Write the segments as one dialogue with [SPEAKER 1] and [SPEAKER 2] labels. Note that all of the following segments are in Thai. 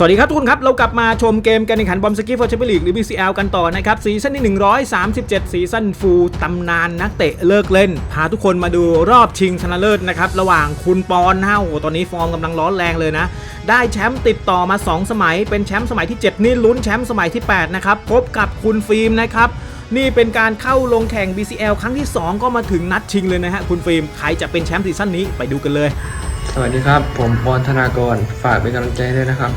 [SPEAKER 1] สวัสดีครับทุกคนครับ เรากลับมาชมเกมการแข่งขันบอมสกี้ฟอร์แชมเปี้ยนลีกหรือ BCL กันต่อนะครับ ซีซั่นที่ 137 ซีซั่นฟูลตำนานนักเตะเลิกเล่น พาทุกคนมาดูรอบชิงชนะเลิศนะครับ ระหว่างคุณปอนนะโอ้โหตอนนี้ฟอร์มกำลังร้อนแรงเลยนะ ได้แชมป์ติดต่อมา 2 สมัย เป็นแชมป์สมัยที่ 7 นี่ลุ้นแชมป์สมัยที่ 8 นะครับ พบกับคุณฟิล์มนะครับนี่เป็นการเข้าลงแข่ง BCL ครั้งที่ 2 ก็มาถึงนัดชิงเลยนะฮะคุณฟิล์มใครจะเป็นแชมป์ซีซั่นนี้ไปดูกันเลย
[SPEAKER 2] สวัสดีครับ ผมปอนธนากรฝากเป็นกำลังใจด้วยนะครับ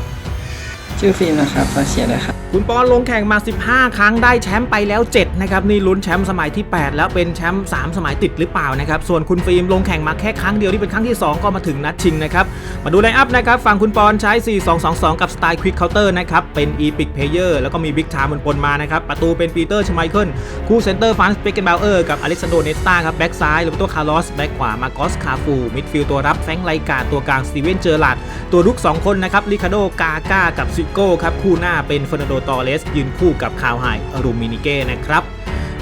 [SPEAKER 3] ชื่อฟิล์มนะครับฝากเชียร์ด้วยครับ
[SPEAKER 1] คุณปอนลงแข่งมา 15 ครั้งได้แชมป์ไปแล้ว 7 นะครับ นี่ลุ้นแชมป์สมัยที่ 8 แล้วเป็นแชมป์3สมัยติดหรือเปล่านะครับ ส่วนคุณฟิล์มลงแข่งมาแค่ครั้งเดียวที่เป็นครั้งที่ 2 ก็มาถึงนัดชิงนะครับ มาดูไลน์อัพนะครับ ฝั่งคุณปอนใช้ 4-2-2-2 กับสไตล์ควิกเคาน์เตอร์นะครับ เป็นอีพิกเพเยอร์แล้วก็มีบิ๊กไทม์ปนมานะครับ ประตูเป็นปีเตอร์ชไมเคิลคู่เซนเตอร์ฟันสเปกเกนเบลเออร์กับอเล็กซานโดเนสตาครับแบ็กซ้ายหรือตัวคาร์ลอสแบ็กขวามากอสคาฟูมิดฟิลด์ตัวรับแฟงไลกาตัวกลางสตีเวนเจอร์ลาดตัวรุกสองคนนะครับลิคาโดกาก้ากับซิโก้ครับคู่หน้าเป็นเฟอร์นันโดตอเรสยืนคู่กับคาวไฮรูมินิเก้นะครับ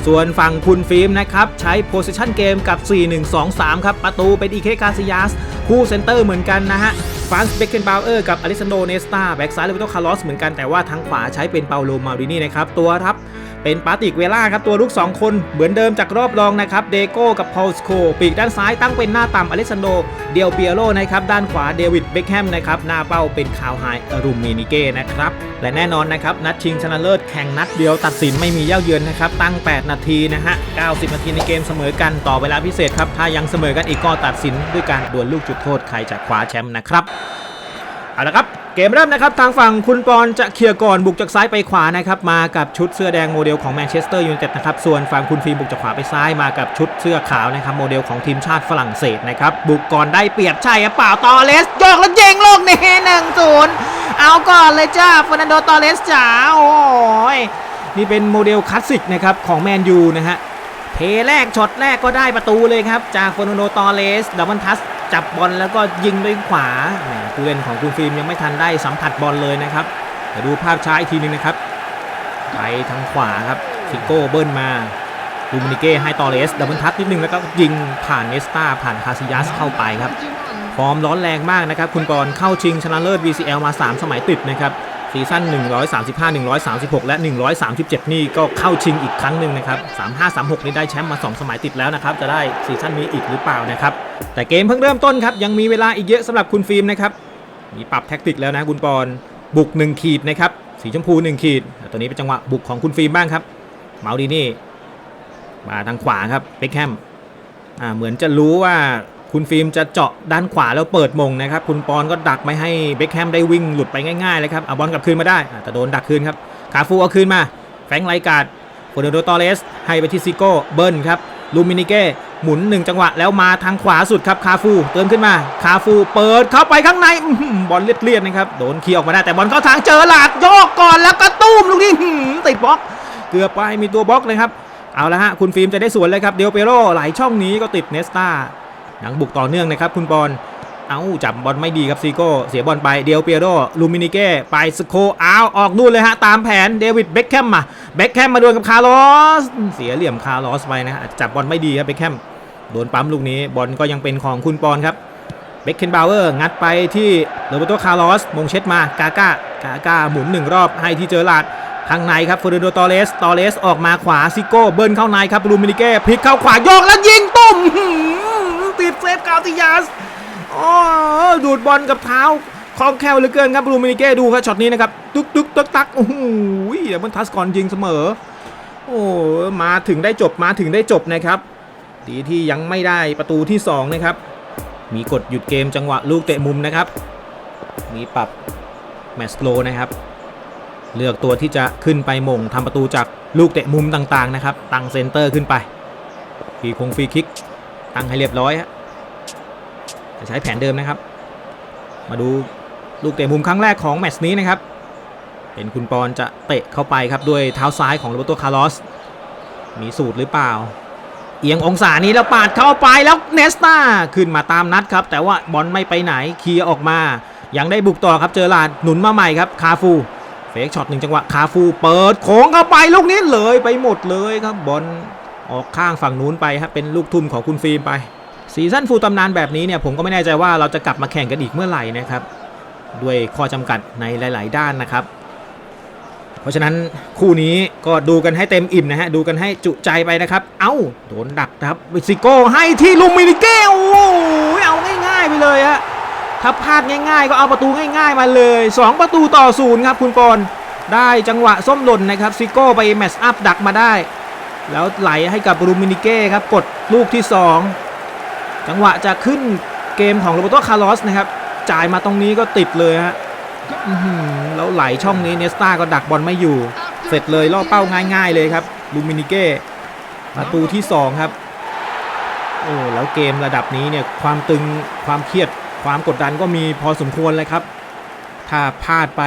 [SPEAKER 1] ส่วนฝั่งคุณฟิล์มนะครับ ใช้โพสิชันเกมกับ 4-1-2-3 ครับ ประตูเป็นอีเคกาซิยาส คู่เซนเตอร์เหมือนกันนะฮะฟานส์เบคเคนบาวเออร์กับอลิซานโดเนสตาแบ็กซ้ายเลวิโตคาร์ลอสเหมือนกันแต่ว่าทางขวาใช้เป็นเปาโลมารินีนะครับ ตัวรับ เป็นปาติกเวล่าครับตัวลุก 2 คนเหมือนเดิมจากรอบรองนะครับเดโก้กับพอลสโคปีกด้านซ้ายตั้งเป็นหน้าต่ำอเล็กซานโดเดียวเปียโรนะครับด้านขวาเดวิดเบคแฮมนะครับหน้าเป้าเป็นคาวไฮรูมินิเก้นะครับและแน่นอนนะครับนัดชิงชนะเลิศแข่งนัดเดียวตัดสินไม่มีเย่าเยือนนะครับตั้ง 8 นาทีนะฮะ 90 นาทีในเกมเสมอกันต่อเวลาพิเศษครับถ้ายังเสมอกันอีกก็ตัดสินด้วยการดวลลูกจุดโทษใครจะคว้าแชมป์นะครับเอาละครับ เกมเริ่มนะครับทางฝั่งคุณปอนจะเคลียร์ก่อนบุกจากซ้ายไปขวานะครับมากับชุดเสื้อแดงโมเดลของแมนเชสเตอร์ยูไนเต็ดนะครับส่วนฝั่งคุณฟิล์มบุกจากขวาไปซ้ายมากับชุดเสื้อขาวนะครับโมเดลของทีมชาติฝรั่งเศสนะครับบุกก่อนได้เปรียบใช่หรือเปล่าตอเลสโยกแล้วยิงลูกนี่หนึ่งศูนย์เอาก่อนเลยจ้าเฟอร์นันโดตอเลสจ๋าโอ้ยนี่เป็นโมเดลคลาสสิกนะครับของแมนยูนะฮะเทแรกช็อตแรกก็ได้ประตูเลยครับจากเฟอร์นันโดตอเลสดับเบิลทัสจับบอลแล้วก็ยิงด้วยขวาแผู้เล่นของคุณฟิล์มยังไม่ทันได้สัมผัสบอลเลยนะครับเดี๋ยวดูภาพช้าอีกทีหนึงนะครับ ไปทางขวาครับซิโก้เบิ้ลมาลูมินิเก้ให้ตอเลสดับเบิลทัชนิดนึงแล้วก็ยิงผ่านเนสตาผ่านคาซิยัสเข้าไปครับ ฟอร์มร้อนแรงมากนะครับ คุณปอนเข้าชิงชนะเลิศ VCL มา 3 สมัยติดนะครับ ซีซั่น135 136 และ 137 นี่ก็เข้าชิงอีกครั้งหนึ่งนะครับ 35 36 นี่ได้แชมป์มา 2 สมัยติดแล้วนะครับ จะได้ซีซั่นนี้อีกหรือเปล่านะครับ แต่เกมเพิ่งเริ่มต้นครับ ยังมีเวลาอีกเยอะสำหรับคุณฟิล์มนะครับ มีปรับแท็กติกแล้วนะคุณปอน บุก 1 ขีดนะครับ สีชมพู 1 ขีด ตัวนี้เป็นจังหวะบุกของคุณฟิล์มบ้างครับ เมาดีนี่ มาทางขวาครับเบคแฮม อ่า เหมือนจะรู้ว่า คุณฟิล์มจะเจาะด้านขวาแล้วเปิดมงนะครับ คุณปอนก็ดักไม่ให้เบคแฮมได้วิ่งหลุดไปง่ายๆเลยครับเอาบอลกลับคืนมาได้แต่โดนดักคืนครับคาฟูเอาคืนมาแฟงไลกาดโฟเดโดตอเรสให้ไปที่ซิโก้เบิร์นครับลูมินิเก้หมุนหนึ่งจังหวะแล้วมาทางขวาสุดครับคาฟูเติมขึ้นมาคาฟูเปิดเข้าไปข้างในอื้อหือบอลเลียดๆนะครับโดนเคลียร์ออกมาได้แต่บอลเข้าทางเจอหลาดโยกก่อนแล้วก็ตุ้มลูกนี้ติดบล็อก เกือบไปมีตัวบล็อกเลยครับเอาละฮะคุณฟิล์มจะได้สวนเลยครับเดลเปโรไหลช่องนี้ก็ติดเนสตา หนังบุกต่อเนื่องนะครับคุณบอลเอาจับบอลไม่ดีครับซีโก้เสียบอลไปเดียลเปียโรลูมินิเก้ไปสโคเอาออกนู่นเลยฮะ ตามแผนเดวิดเบคแคมมาเบคแคมมาดวลกับคาร์ลอส เสียเหลี่ยมคาร์ลอสไปนะฮะจับบอลไม่ดีครับเบคแคมโดนปั๊มลูกนี้บอลก็ยังเป็นของคุณปอนครับเบคเคนบาวเวอร์งัดไปที่โรเบโตคาร์ลอสมงเช็ดมากาก้ากาก้าหมุนหนึ่งรอบให้ที่เจอหลาดข้างในครับเฟอร์นันโดตอเรสตอเรสออกมาขวาซิโก้เบิร์นเข้าในครับลูมินิเก้พลิกเข้าขวาโยกแล้วยิงตุ้ม หืมติดเซฟกาติยาสอ๋อดูดบอลกับเท้าคล่องแคล่วเหลือเกินครับลูมินิเก้ดูครับช็อตนี้นะครับตึกตึกตักตักโอ้โหเดี๋ยวมันทัสก่อนยิงเสมอ โอ้มาถึงได้จบมาถึงได้จบนะครับดีที่ยังไม่ได้ประตูที่ 2 นะครับ มีกดหยุดเกมจังหวะลูกเตะมุมนะครับ มีปรับแมตช์โลนะครับ เลือกตัวที่จะขึ้นไปมงทำประตูจากลูกเตะมุมต่างๆนะครับ ตั้งเซนเตอร์ขึ้นไปฟรีคงฟรีคิก ตั้งให้เรียบร้อยฮะ จะใช้แผนเดิมนะครับ มาดูลูกเตะมุมครั้งแรกของแมตช์นี้นะครับ เป็นคุณปอนจะเตะเข้าไปครับด้วยเท้าซ้ายของโรเบโตคาร์ลอส มีสูตรหรือเปล่า เอียงองศานี้แล้วปาดเข้าไปแล้วเนสตาขึ้นมาตามนัดครับ แต่ว่าบอลไม่ไปไหนเคลียร์ออกมา ยังได้บุกต่อครับเจอลาดหนุนมาใหม่ครับคาฟูเฟกช็อตหนึ่งจังหวะคาฟูเปิดโค้งเข้าไปลูกนี้เลยไปหมดเลยครับบอลออกข้างฝั่งนู้นไปครับเป็นลูกทุ่มของคุณฟิล์มไป ซีซั่นฟูลตำนานแบบนี้เนี่ยผมก็ไม่แน่ใจว่าเราจะกลับมาแข่งกันอีกเมื่อไหร่นะครับด้วยข้อจำกัดในหลาย ๆ ด้านนะครับ เพราะฉะนั้นคู่นี้ก็ดูกันให้เต็มอิ่มนะฮะดูกันให้จุใจไปนะครับ เอ้าโดนดักครับวิซิโก้ให้ที่ลูมินิเก้โอ้เอาง่าย ๆ ไปเลยฮะถ้าพลาดง่าย ๆ ก็เอาประตูง่าย ๆ มาเลย 2 ประตูต่อศูนย์ครับคุณปอนได้จังหวะส้มหล่นนะครับซิโก้ไปแมตช์อัพดักมาได้ แล้วไหลให้กับลูมินิเก้ครับกดลูกที่ 2 จังหวะจะขึ้นเกมของโรเบโตคาร์ลอสนะครับ จ่ายมาตรงนี้ก็ติดเลยฮะแล้วไหลช่องนี้เนสตาก็ดักบอลไม่อยู่ เสร็จเลยล่อเป้าง่าย ๆเลยครับลูมินิเก้ประตูที่ 2 ครับโอ้แล้วเกมระดับนี้เนี่ยความตึงความเครียดความกดดันก็มีพอสมควรเลยครับ ถ้าพลาดไป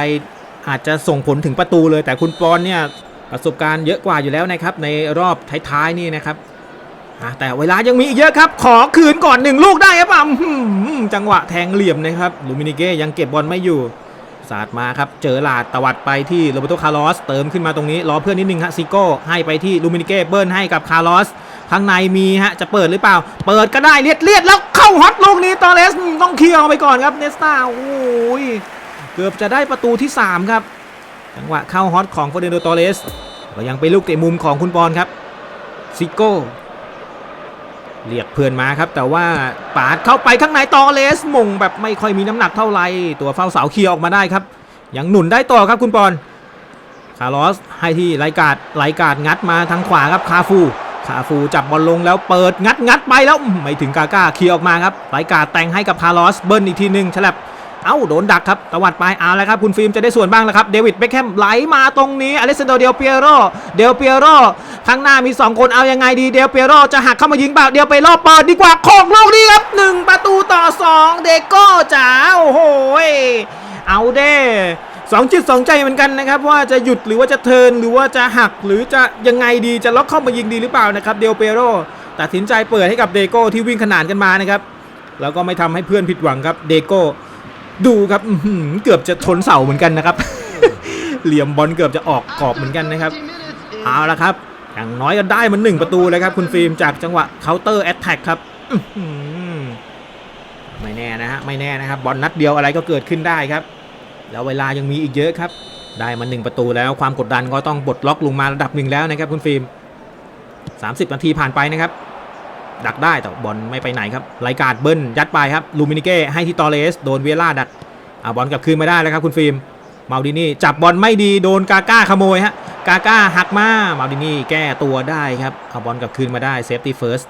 [SPEAKER 1] อาจจะส่งผลถึงประตูเลย แต่คุณปอนเนี่ยประสบการณ์เยอะกว่าอยู่แล้วนะครับ ในรอบท้ายๆนี่นะครับ อะแต่เวลายังมีอีกเยอะครับ ขอคืนก่อนหนึ่งลูกได้ครับอะจังหวะแทงเหลี่ยมนะครับลูมินิเก้ยังเก็บบอลไม่อยู่สาดมาครับ เจอหลาดตวัดไปที่โรเบโตคาร์ลอส เติมขึ้นมาตรงนี้ รอเพื่อนนิดนึงฮะซิโก้ให้ไปที่ลูมินิเก้เบิร์นให้กับคาร์ลอส ข้างในมีฮะ จะเปิดหรือเปล่า เปิดก็ได้เลียดเลียดแล้วเข้าฮอตลูกนี้ตอเลสต้องเคลียร์ไปก่อนครับเนสตาโอ้ยเกือบจะได้ประตูที่ 3 ครับ จังหวะเข้าฮอตของเฟอเดนโดตอเลสก็ยังเป็นลูกเตะมุมของคุณปอนครับซิโก้ เรียกเพื่อนมาครับ แต่ว่าปาดเข้าไปข้างในตอเลสมงแบบไม่ค่อยมีน้ำหนักเท่าไหร่ตัวเฝ้าเสาเคลียร์ออกมาได้ครับ ยังหนุนได้ต่อครับคุณปอนคาร์ลอสให้ที่ไลกาดไลกาดงัดมาทางขวาครับคาฟูคาฟูจับบอลลงแล้วเปิดงัดงัดไปแล้วไม่ถึงกาก้าเคลียร์ออกมาครับไลกาดแต่งให้กับคาร์ลอสเบิ้ลอีกทีหนึ่งฉลับ เอ้าโดนดักครับตวัดไปเอาแล้วครับคุณฟิล์มจะได้ส่วนบ้างแล้วครับเดวิดเบคแฮมไหลมาตรงนี้อเลสซานโดเดลเปียโรเดลเปียโรข้างหน้ามี 2 คนเอายังไงดีเดลเปียโรจะหักเข้ามายิงเปล่าเดลเปียโรเปิดดีกว่าโคกลูกนี้ครับหนึ่งประตูต่อสองเดโก้จ๋าโอ้โหเอาเด้สองจิตสองใจเหมือนกันนะครับว่าจะหยุดหรือว่าจะเทินหรือว่าจะหักหรือจะยังไงดีจะล็อกเข้ามายิงดีหรือเปล่านะครับเดลเปียโรตัดสินใจเปิดให้กับเดโก้ที่วิ่งขนานกันมานะครับแล้วก็ไม่ทำให้เพื่อนผิดหวังครับเดโก้ ดูครับเกือบจะชนเสาเหมือนกันนะครับ เหลี่ยมบอลเกือบจะออกกรอบเหมือนกันนะครับ เอาละครับ อย่างน้อยก็ได้มันหนึ่งประตูเลยครับ คุณฟิล์มจากจังหวะเคาน์เตอร์แอตแทกครับไม่แน่นะฮะไม่แน่นะครับ บอลนัดเดียวอะไรก็เกิดขึ้นได้ครับ แล้วเวลายังมีอีกเยอะครับ ได้มาหนึ่งประตูแล้วความกดดันก็ต้องบดล็อกลงมาระดับหนึ่งแล้วนะครับ คุณฟิล์ม30 นาทีผ่านไปนะครับ ดักได้แต่บอลไม่ไปไหนครับไลกาดเบิ้ลยัดไปครับลูมินิเก้ให้ที่ตอเลสโดนเวล่าดักเอาบอลกลับคืนมาได้แล้วครับคุณฟิล์มมาดินี่จับบอลไม่ดีโดนกาก้าขโมยฮะกาก้าหักมามาดินี่แก้ตัวได้ครับเอาบอลกลับคืนมาได้เซฟตี้เฟิร์ส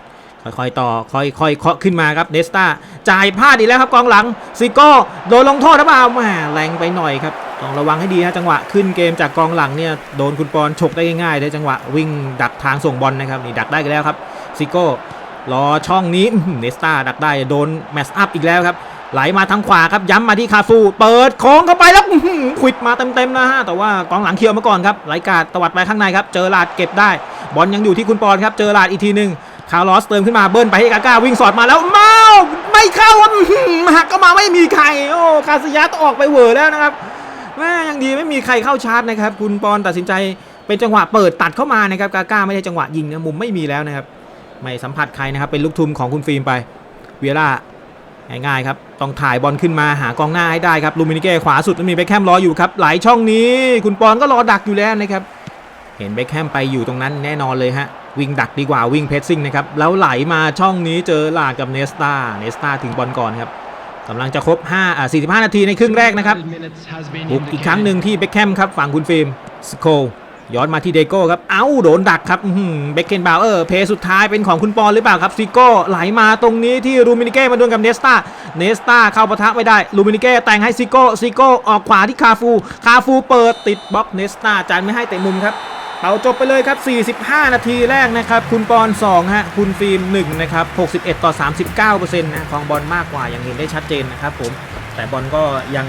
[SPEAKER 1] ค่อยๆต่อค่อยๆเคาะขึ้นมาครับเนสตาจ่ายพลาดอีกแล้วครับกองหลังซิโก้โดนลงโทษหรือเปล่าแหมแรงไปหน่อยครับต้องระวังให้ดีฮะจังหวะขึ้นเกมจากกองหลังเนี่ยโดนคุณปอนฉกได้ง่ายๆเลยจังหวะวิ่งดักทางส่งบอลนะครับนี่ดักได้กันแล้วครับซิโก้ รอช่องนี้เนสตาดักได้โดนแมสอัพอีกแล้วครับ ไหลมาทางขวาครับย้ำมาที่คาฟู เปิดโค้งเข้าไปแล้วควิดมาเต็มๆนะฮะแต่ว่ากองหลังเคลียร์มาก่อนครับไหลกาดตวัดไปข้างในครับเจอลาดเก็บได้ บอลยังอยู่ที่คุณปอนครับเจอลาดอีกทีหนึ่งคาร์ลอสเติมขึ้นมาเบิ้ลไปให้กาก้าวิ่งสอดมาแล้วเมาไม่เข้าหักก็มาไม่มีใครโอ้คาสยาตออกไปเหวอแล้วนะครับแม่ยังดีไม่มีใครเข้าชาร์จนะครับ คุณปอนตัดสินใจเป็นจังหวะเปิดตัดเข้ามานะครับกาก้าไม่ใช่จังหวะยิงนะมุมไม่มีแล้วนะครับ ไม่สัมผัสใครนะครับ เป็นลูกทุมของคุณฟิล์มไป เวียร่าง่ายๆครับ ต้องถ่ายบอลขึ้นมาหากองหน้าให้ได้ครับลูมินิเก้ขวาสุดแล้วมีเบคแฮมรออยู่ครับไหลช่องนี้ คุณปอนก็รอดักอยู่แล้วนะครับ เห็นเบคแฮมไปอยู่ตรงนั้นแน่นอนเลยฮะ วิ่งดักดีกว่าวิ่งเพรสซิ่งนะครับ แล้วไหลมาช่องนี้เจอหลาดกับเนสตาเนสตาถึงบอลก่อนครับกำลังจะครบ5อ่า45 นาทีในครึ่งแรกนะครับบุกอีกครั้งหนึ่งที่เบคแฮมครับฝั่งคุณฟิล์มสโคล ย้อนมาที่เดโก้ครับ เอ้าโดนดักครับเบคเคนบาวเออร์เพสุดท้ายเป็นของคุณปอนหรือเปล่าครับซิโก้ไหลมาตรงนี้ที่ลูมินิเก้มาดวลกับเนสตาเนสตาเข้าปะทะไม่ได้ลูมินิเก้แต่งให้ซิโก้ซิโก้ออกขวาที่คาฟูคาฟูเปิดติดบล็อกเนสตาจานไม่ให้เตะมุมครับเอาจบไปเลยครับ 45 นาทีแรกนะครับ คุณปอน2ฮะ คุณฟิล์ม1นะครับ 61 ต่อ 39%นะของบอลมากกว่า อย่างเห็นได้ชัดเจนนะครับผม แต่บอลก็ยัง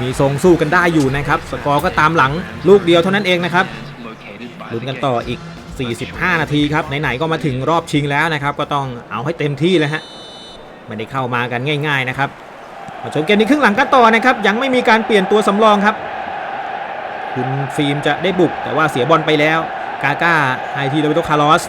[SPEAKER 1] มีทรงสู้กันได้อยู่นะครับ สกอร์ก็ตามหลังลูกเดียวเท่านั้นเองนะครับ ลุ้นกันต่ออีก 45 นาทีครับไหนๆก็มาถึงรอบชิงแล้วนะครับ ก็ต้องเอาให้เต็มที่เลยฮะไม่ได้เข้ามากันง่าย ๆนะครับ มาชมเกมในครึ่งหลังกันต่อนะครับ ยังไม่มีการเปลี่ยนตัวสำรองครับ คุณฟิล์มจะได้บุกแต่ว่าเสียบอลไปแล้ว กาก้าไฮทีโรเบโตคาร์ลอส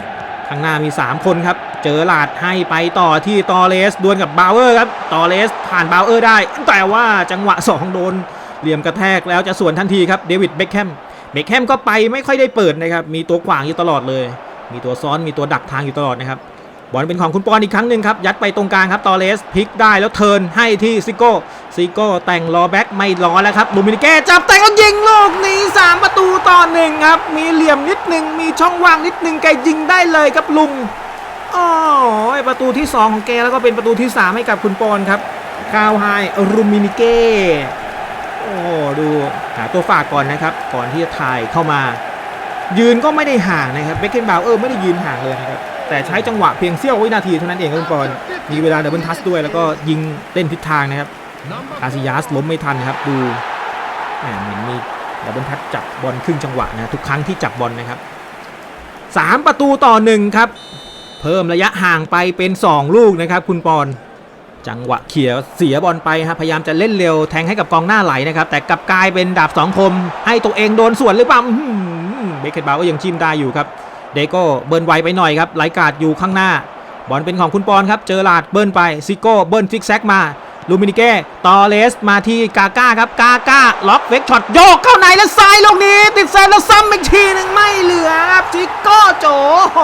[SPEAKER 1] ข้างหน้ามี 3 คนครับ เจอหลาดให้ไปต่อที่ตอเลสดวลกับบาวเออร์ครับตอเลสผ่านบาวเออร์ได้ แต่ว่าจังหวะ 2 โดนเหลี่ยมกระแทกแล้วจะสวนทันทีครับเดวิดเบคแฮม เบคแฮมก็ไปไม่ค่อยได้เปิดนะครับ มีตัวขวางอยู่ตลอดเลย มีตัวซ้อนมีตัวดักทางอยู่ตลอดนะครับ บอลเป็นของคุณปอนอีกครั้งหนึ่งครับ ยัดไปตรงกลางครับตอเลสพลิกได้แล้วเทิร์นให้ที่ซิโก้ ซิโก้แต่งรอแบ็กไม่รอแล้วครับลูมินิเก้จับแต่งแล้วยิงลูกนี้ 3 ประตูต่อหนึ่งครับ มีเหลี่ยมนิดหนึ่งมีช่องว่างนิดหนึ่งแกยิงได้เลยครับลุงอ๋อประตูที่ 2 ของแกแล้วก็เป็นประตูที่ 3 ให้กับคุณปอนครับคาวไฮรูมินิเก้โอ้ดู หาตัวฝากก่อนนะครับ ก่อนที่จะถ่ายเข้ามา ยืนก็ไม่ได้ห่างนะครับเบคเกนบาวเออร์ไม่ได้ยืนห่างเลยนะครับแต่ใช้จังหวะเพียงเสี้ยววินาทีเท่านั้นเองคุณปอนมีเวลาดับเบิลทัชด้วยแล้วก็ยิงเล่นทิศทางนะครับคาซิยาสล้มไม่ทันครับดูเหมือนมีดับเบิลทัชจับบอลครึ่งจังหวะนะทุกครั้งที่จับบอลนะครับสามประตูต่อหนึ่งครับเพิ่มระยะห่างไปเป็น 2 ลูกนะครับคุณปอน จังหวะเขี่ยเสียบอลไปครับพยายามจะเล่นเร็วแทงให้กับกองหน้าไหลนะครับ แต่กลับกลายเป็นดาบสองคม ให้ตัวเองโดนส่วนหรือเปล่าเบคเกตบาวก็ยังจิ้มได้อยู่ครับ เดโก้เบิร์นไวไปหน่อยครับไหลกาดอยู่ข้างหน้า บอลเป็นของคุณปอนครับ เจอหลาดเบิร์นไปซิโก้เบิร์นฟิกแซกมาลูมินิเก้ตอเลสมาที่กาก้าครับกาก้าล็อกเวกช็อตโยกเข้าในแล้วซ้ายลูกนี้ ติดเซฟแล้วซ้ำอีกทีหนึ่งไม่เหลือครับซิโก้โจโห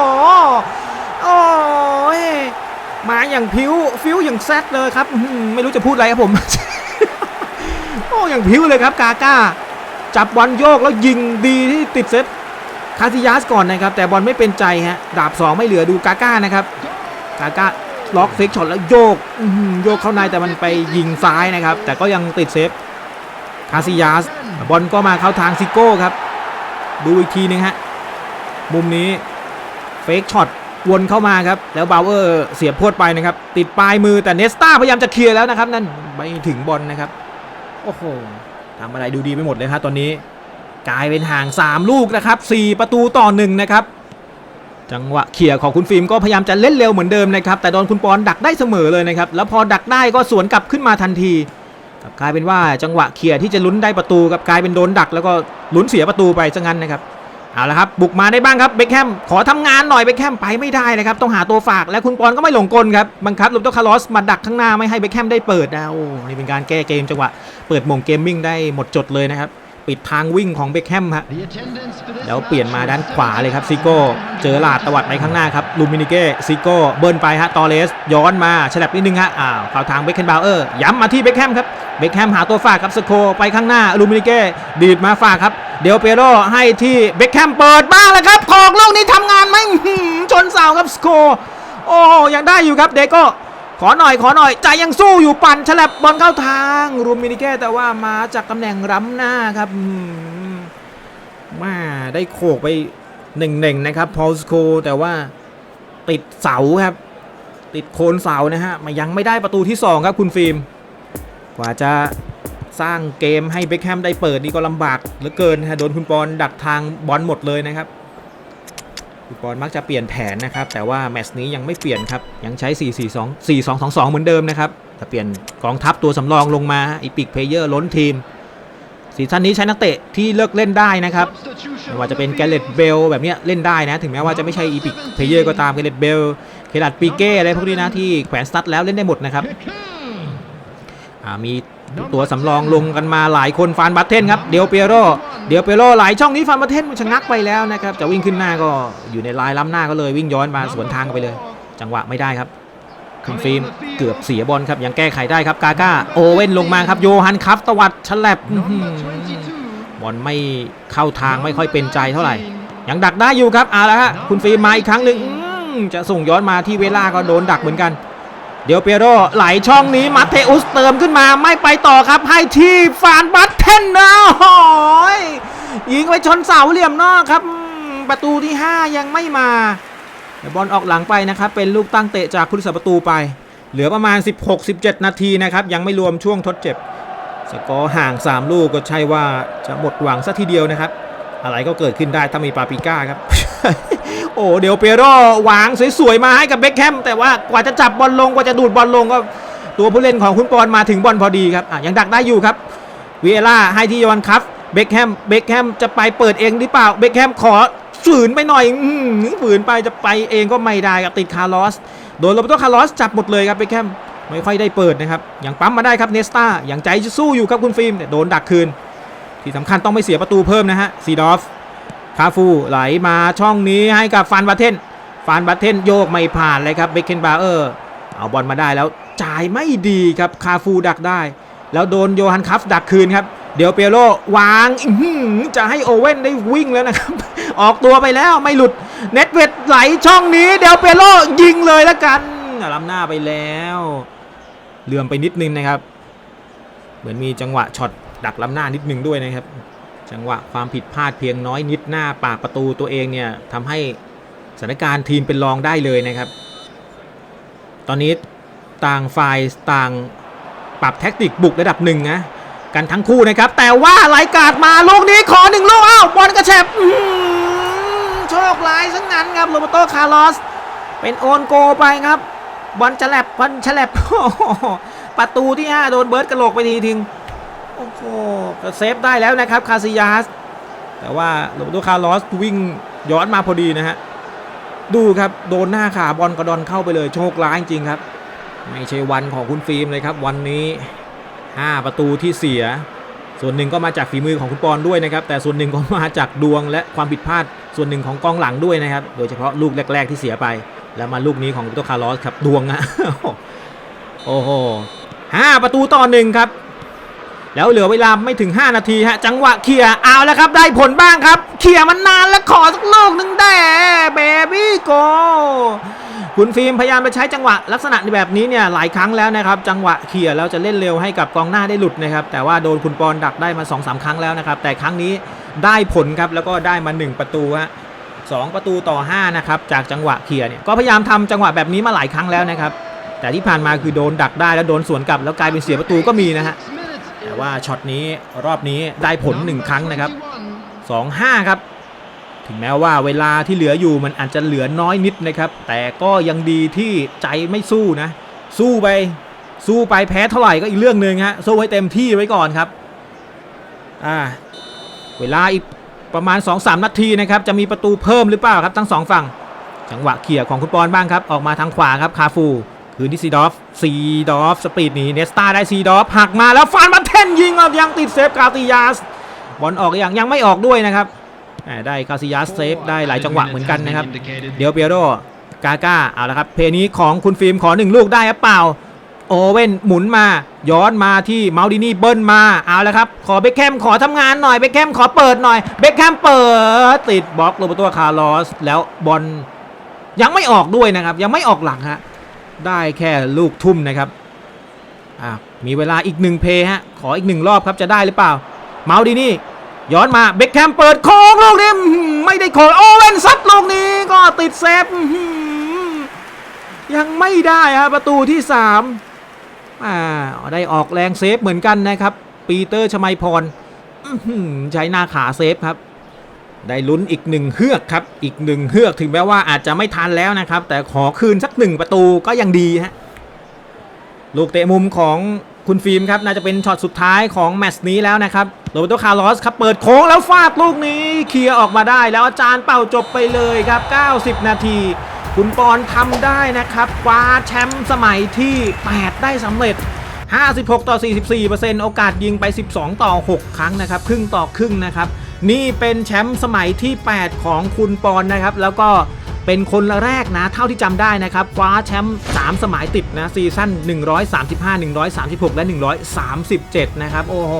[SPEAKER 1] โอ้ย มาอย่างพิ้วฟิวอย่างแซดเลยครับไม่รู้จะพูดอะไรครับผม โอ้อย่างพิ้วเลยครับกาก้า จับบอลโยกแล้วยิงดีที่ติดเซฟคาซิยัสก่อนนะครับ แต่บอลไม่เป็นใจฮะดาบ2ไม่เหลือดูกาก้านะครับกาก้าล็อกเฟกช็อตแล้วโยกโยกเข้าในแต่มันไปยิงซ้ายนะครับ แต่ก็ยังติดเซฟคาซิยัสบอลก็มาเข้าทางซิโก้ครับ ดูอีกทีหนึงฮะมุมนี้เฟกช็อต วนเข้ามาครับ แล้วบาวเออร์เสียบพวดไปนะครับ ติดปลายมือแต่เนสตาพยายามจะเคลียร์แล้วนะครับ นั่นไปถึงบอลนะครับ โอ้โหทำอะไรดูดีไปหมดเลยครับตอนนี้กลายเป็นห่าง 3 ลูกนะครับ 4 ประตูต่อ1นะครับ จังหวะเขี่ยของคุณฟิล์มก็พยายามจะเล่นเร็วเหมือนเดิมนะครับ แต่โดนคุณปอนดักได้เสมอเลยนะครับ แล้วพอดักได้ก็สวนกลับขึ้นมาทันทีกลายเป็นว่าจังหวะเขี่ยที่จะลุ้นได้ประตูกับกลายเป็นโดนดัก แล้วก็ลุ้นเสียประตูไปซะงั้นนะครับ เอาละครับบุกมาได้บ้างครับเบคแฮมขอทำงานหน่อยเบคแฮมไปไม่ได้นะครับต้องหาตัวฝากและคุณปอนก็ไม่หลงกลครับบังคับลูปโตคาร์ลอสมาดักข้างหน้าไม่ให้เบคแฮมได้เปิดนะโอ้นี่เป็นการแก้เกมจังหวะเปิดมงเกมมิ่งได้หมดจดเลยนะครับ ปิดทางวิ่งของเบคแฮมฮะแล้วเปลี่ยนมาด้านขวาเลยครับซิโก้เจอหลาดตวัดไปข้างหน้าครับลูมินิเก้ซิโก้เบิร์นไปฮะตอเลส ย้อนมาฉลับนิดนึงฮะอ้าวเข้าทางเบคแฮมบาวเออร์ย้ำมาที่เบคแฮมครับเบคแฮมหาตัวฝากครับสโคไปข้างหน้าลูมินิเก้ดีดมาฝากครับเดลเปโรให้ที่เบคแฮมเปิดบ้างแล้วครับถอกลูกนี้ทำงานไหมอื้อหือชนเสาครับสโคโอ้ยังได้อยู่ครับเดโก้ ขอหน่อยขอหน่อย ใจยังสู้อยู่ปั่นฉลับบอลเข้าทางรูมมินิเก้แต่ว่ามาจากตำแหน่งล้ำหน้าครับมาได้โขกไปหนึ่งหนึ่งนะครับพอลสโคแต่ว่าติดเสาครับ ติดโคนเสานะฮะมายังไม่ได้ประตูที่ 2 ครับคุณฟิล์ม กว่าจะสร้างเกมให้เบคแฮมได้เปิดนี่ก็ลำบากเหลือเกินฮะโดนคุณปอนดักทางบอลหมดเลยนะครับ คุณปอนมักจะเปลี่ยนแผนนะครับ แต่ว่าแมตช์นี้ยังไม่เปลี่ยนครับ ยังใช้ 4 4 2 4 2 2 2 เหมือนเดิมนะครับแต่เปลี่ยนกองทัพตัวสำรองลงมาอีพิกเพลเยอร์ล้นทีมซีซั่นนี้ใช้นักเตะที่เลิกเล่นได้นะครับไม่ว่าจะเป็นแกเรตเบลแบบนี้เล่นได้นะ ถึงแม้ว่าจะไม่ใช่อีพิกเพเยอร์ก็ตามแกเรตเบลเคลัดปีเก้อะไรพวกนี้นะที่แขวนสตัดแล้วเล่นได้หมดนะครับมี ตัวสำรองลงกันมาหลายคนฟานบัตเทนครับเดียวเปียโรเดียวเปียโรหลายช่องนี้ฟานบัตเทนมันชะงักไปแล้วนะครับจะวิ่งขึ้นหน้าก็อยู่ในลายล้ำหน้าก็เลยวิ่งย้อนมาสวนทางไปเลย จังหวะไม่ได้ครับคุณฟิล์มเกือบเสียบอลครับยังแก้ไขได้ครับกาก้าโอเว่นลงมาครับโยฮันคัฟตวัดฉลับบอลไม่เข้าทางไม่ค่อยเป็นใจเท่าไหร่ ยังดักได้อยู่ครับเอาละฮะคุณฟิล์มมาอีกครั้งหนึ่งจะส่งย้อนมาที่เวลาก็โดนดักเหมือนกัน เดี๋ยวเปียโรไหลช่องนี้มัตเทอุสเติมขึ้นมาไม่ไปต่อครับให้ที่ฟานบัตเทนนะโอ้ยยิงไปชนเสาเหลี่ยมนอกครับ ประตูที่ 5 ยังไม่มาเดี๋ยวบอลออกหลังไปนะครับ เป็นลูกตั้งเตะจากผู้รักษาประตูไป เหลือประมาณ 16-17 นาทีนะครับ ยังไม่รวมช่วงทดเจ็บ สกอร์ห่าง 3 ลูกก็ใช่ว่าจะหมดหวังซะทีเดียวนะครับ อะไรก็เกิดขึ้นได้ถ้ามีปาปิก้าครับ โอ้เดี๋ยวเปียโรวางสวยๆมาให้กับเบคแฮมแต่ว่ากว่าจะจับบอลลงกว่าจะดูดบอลลงก็ตัวผู้เล่นของคุณปอนมาถึงบอลพอดีครับยังดักได้อยู่ครับวีเอล่าให้ที่ยอนครับเบคแฮมเบคแฮมจะไปเปิดเองหรือเปล่าเบคแฮมขอฝืนไปหน่อยฝืนไปจะไปเองก็ไม่ได้ครับติดคาร์ลอสโดนโรเบโตคาร์ลอสจับหมดเลยครับเบคแฮมไม่ค่อยได้เปิดนะครับยังปั๊มมาได้ครับเนสตายังใจจะสู้อยู่ครับคุณฟิล์มโดนดักคืน ที่สำคัญต้องไม่เสียประตูเพิ่มนะฮะซีดอฟ คาฟูไหลมาช่องนี้ให้กับฟานบาเทนฟานบาเทนโยกไม่ผ่านเลยครับเบคเคนบาเออร์เอาบอลมาได้แล้วจ่ายไม่ดีครับคาฟูดักได้ แล้วโดนโยฮันคัฟดักคืนครับ เดี๋ยวเปียโรวางจะให้โอเว่นได้วิ่งแล้วนะครับ ออกตัวไปแล้วไม่หลุดเน็ตเวดไหลช่องนี้ เดี๋ยวเปียโรยิงเลยแล้วกันล้ำหน้าไปแล้วเลื่อมไปนิดนึงนะครับ เหมือนมีจังหวะช็อตดักล้ำหน้านิดนึงด้วยนะครับ จังหวะความผิดพลาดเพียงน้อยนิดหน้าปากประตูตัวเองเนี่ยทำให้สถานการณ์ทีมเป็นรองได้เลยนะครับ ตอนนี้ต่างฝ่ายต่างปรับแท็กติกบุกระดับหนึ่งนะกันทั้งคู่นะครับ แต่ว่าไหลกาดมาลูกนี้ขอหนึ่งลูกอ้าวบอลกระแฉบโชคร้ายซะงั้นครับโรเบโตคาร์ลอส เป็นโอนโกไปครับบอลฉลับบอลฉลับประตูที่ 5 โดนเบิร์ดกระโหลกไปทีทิ้ง โอ้โหเซฟได้แล้วนะครับคาซิยาสแต่ว่าโรบโตคาร์ลอสวิ่งย้อนมาพอดีนะฮะดูครับโดนหน้าขาบอลกระดอนเข้าไปเลยโชคร้ายจริงครับ ไม่ใช่วันของคุณฟิล์มเลยครับ วันนี้ 5 ประตูที่เสีย ส่วนหนึ่งก็มาจากฝีมือของคุณปอนด้วยนะครับ แต่ส่วนหนึ่งก็มาจากดวงและความผิดพลาด ส่วนหนึ่งของกองหลังด้วยนะครับ โดยเฉพาะลูกแรก ๆที่เสียไป แล้วมาลูกนี้ของโรเบโตคาร์ลอสครับดวงอะโอ้โหห้าประตูต่อหนึ่งครับ แล้วเหลือเวลาไม่ถึง 5 นาทีฮะจังหวะเคลียร์เอาแล้วครับได้ผลบ้างครับเคลียร์มันนานแล้วขอสักลูกหนึ่งแต่เบบี้โกคุณฟิล์มพยายามไปใช้จังหวะลักษณะแบบนี้เนี่ยหลายครั้งแล้วนะครับจังหวะเคลียร์แล้วจะเล่นเร็วให้กับกองหน้าได้หลุดนะครับแต่ว่าโดนคุณปอนดักได้มา2อสาครั้งแล้วนะครับแต่ครั้งนี้ได้ผลครับแล้วก็ได้มา 1 ประตูฮะสองประตูต่อ5นะครับจากจังหวะเคลียร์เนี่ยก็พยายามทำจังหวะแบบนี้มาหลายครั้งแล้วนะครับแต่ที่ผ่านมาคือโดนดักได้แล้วโดนสวนกลับแล้วกลายเป็นเสียประตูก็มีนะฮะ แต่ว่าช็อตนี้รอบนี้ได้ผล 1 ครั้งนะครับ 2-5 ครับ ถึงแม้ว่าเวลาที่เหลืออยู่มันอาจจะเหลือน้อยนิดนะครับ แต่ก็ยังดีที่ใจไม่สู้นะ สู้ไป สู้ไปแพ้เท่าไหร่ก็อีกเรื่องหนึ่งฮะสู้ให้เต็มที่ไว้ก่อนครับอ่าเวลาอีกประมาณ 2-3 นาทีนะครับ จะมีประตูเพิ่มหรือเปล่าครับทั้งสองฝั่ง จังหวะเขี่ยของคุณปอนบ้างครับ ออกมาทางขวาครับคาฟูคืนที่ซีดอฟซีดอฟสปีดหนีเนสตาได้ซีดอฟหักมาแล้วฟานมาเท นยิงอะยังติดเซฟกาติยาสบอลออกยังยังไม่ออกด้วยนะครับได้คาซิยาสเซฟได้หลายจังหวะเหมือนกันนะครับ เดี๋ยวเปียโรกาก้าเอาละครับ เพลนี้ของคุณฟิล์มขอหนึ่งลูกได้หรือเปล่า โอเว่นหมุนมา ย้อนมาที่เมาดินี่เบิ้ลมา เอาละครับ ขอเบคแคมขอทำงานหน่อย เบคแคมขอเปิดหน่อย เบคแคมเปิด ติดบล็อกโรเบโตคาร์ลอส แล้วบอลยังไม่ออกด้วยนะครับ ยังไม่ออกหลังฮะ ได้แค่ลูกทุ่มนะครับ อะมีเวลาอีกหนึ่งเพย์ฮะ ขออีกหนึ่งรอบครับจะได้หรือเปล่า เมาดีนี่ ย้อนมาเบคแคมเปิดโค้งลูกนี้ไม่ได้โค้งโอเว่นซัดลูกนี้ก็ติดเซฟยังไม่ได้ฮะประตูที่3อ่าได้ออกแรงเซฟเหมือนกันนะครับ ปีเตอร์ชมัยพรใช้หน้าขาเซฟครับ ได้ลุ้นอีกหนึ่งเฮือกครับ อีกหนึ่งเฮือกถึงแม้ว่าอาจจะไม่ทันแล้วนะครับ แต่ขอคืนสักหนึ่งประตูก็ยังดีฮะ ลูกเตะมุมของคุณฟิล์มครับ น่าจะเป็นช็อตสุดท้ายของแมตช์นี้แล้วนะครับโรเบโตคาร์ลอสครับ เปิดโค้งแล้วฟาดลูกนี้เคลียร์ออกมาได้แล้วอาจารย์เป่าจบไปเลยครับ 90 นาที คุณปอนทำได้นะครับคว้าแชมป์สมัยที่ 8 ได้สำเร็จ 56 ต่อ 44%โอกาสยิงไป 12 ต่อ 6 ครั้งนะครับ ครึ่งต่อครึ่งนะครับ นี่เป็นแชมป์สมัยที่ 8 ของคุณปอนนะครับ แล้วก็ เป็นคนแรกนะ เท่าที่จำได้นะครับคว้าแชมป์3สมัยติดนะซีซั่น135 136 และ 137 นะครับ โอ้โห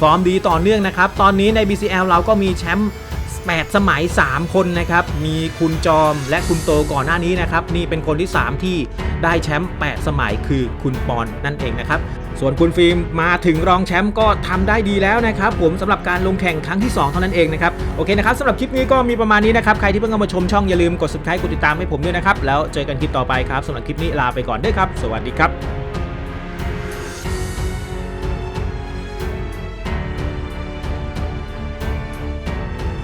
[SPEAKER 1] ฟอร์มดีต่อเนื่องนะครับ ตอนนี้ใน BCL เราก็มีแชมป์8สมัย 3 คนนะครับ มีคุณจอมและคุณโตก่อนหน้านี้นะครับ นี่เป็นคนที่ 3 ที่ได้แชมป์8สมัยคือคุณปอนนั่นเองนะครับ ส่วนคุณฟิล์มมาถึงรองแชมป์ก็ทำได้ดีแล้วนะครับผมสำหรับการลงแข่งครั้งที่ 2 เท่านั้นเองนะครับโอเคนะครับสำหรับคลิปนี้ก็มีประมาณนี้นะครับใครที่เพิ่งเข้ามาชมช่องอย่าลืมกด subscribe กดติดตามให้ผมด้วยนะครับแล้วเจอกันคลิปต่อไปครับสำหรับคลิปนี้ลาไปก่อนด้วยครับ สวัสดีครับ